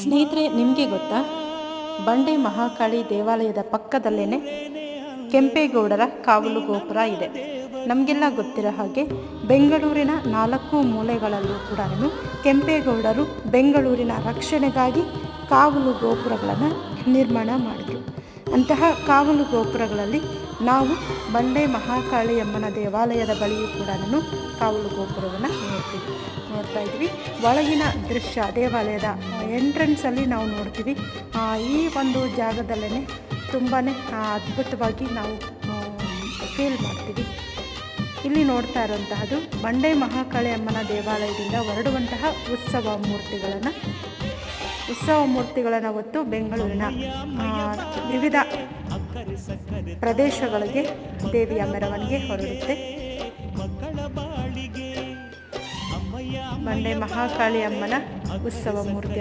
ಸ್ನೇಹಿತರೆ, ನಿಮಗೆ ಗೊತ್ತಾ? ಬಂಡೆ ಮಹಾಕಾಳಿ ದೇವಾಲಯದ ಪಕ್ಕದಲ್ಲೇ ಕೆಂಪೇಗೌಡರ ಕಾವಲು ಗೋಪುರ ಇದೆ. ನಮಗೆಲ್ಲ ಗೊತ್ತಿರೋ ಹಾಗೆ ಬೆಂಗಳೂರಿನ ನಾಲ್ಕು ಮೂಲೆಗಳಲ್ಲೂ ಕೂಡ ಕೆಂಪೇಗೌಡರು ಬೆಂಗಳೂರಿನ ರಕ್ಷಣೆಗಾಗಿ ಕಾವಲು ಗೋಪುರಗಳನ್ನು ನಿರ್ಮಾಣ ಮಾಡಿದರು. ಅಂತಹ ಕಾವಲು ಗೋಪುರಗಳಲ್ಲಿ ನಾವು ಬಂಡೆ ಮಹಾಕಾಳಿ ಅಮ್ಮನ ದೇವಾಲಯದ ಬಳಿಯೂ ಕೂಡ ಕಾವಲು ಗೋಪುರವನ್ನು ನೋಡ್ತೀವಿ. ನೋಡ್ತಾ ಇದ್ವಿ. ಒಳಗಿನ ದೃಶ್ಯ, ದೇವಾಲಯದ ಎಂಟ್ರೆನ್ಸಲ್ಲಿ ನಾವು ನೋಡ್ತೀವಿ. ಈ ಒಂದು ಜಾಗದಲ್ಲೇ ತುಂಬಾ ಅದ್ಭುತವಾಗಿ ನಾವು ಫೀಲ್ ಮಾಡ್ತೀವಿ. ಇಲ್ಲಿ ನೋಡ್ತಾ ಇರುವಂತಹದ್ದು ಬಂಡೆ ಮಹಾಕಾಳಿ ಅಮ್ಮನ ದೇವಾಲಯದಿಂದ ಹೊರಡುವಂತಹ ಉತ್ಸವ ಮೂರ್ತಿಗಳನ್ನು ಉತ್ಸವ ಮೂರ್ತಿಗಳನ್ನು ಹೊತ್ತು ಬೆಂಗಳೂರಿನ ವಿವಿಧ ಪ್ರದೇಶಗಳಿಗೆ ದೇವಿಯ ಮೆರವಣಿಗೆ ಹೊರಡುತ್ತೆ. ಬಂಡೆ ಮಹಾಕಾಳಿ ಅಮ್ಮನ ಉತ್ಸವ ಮೂರ್ತಿ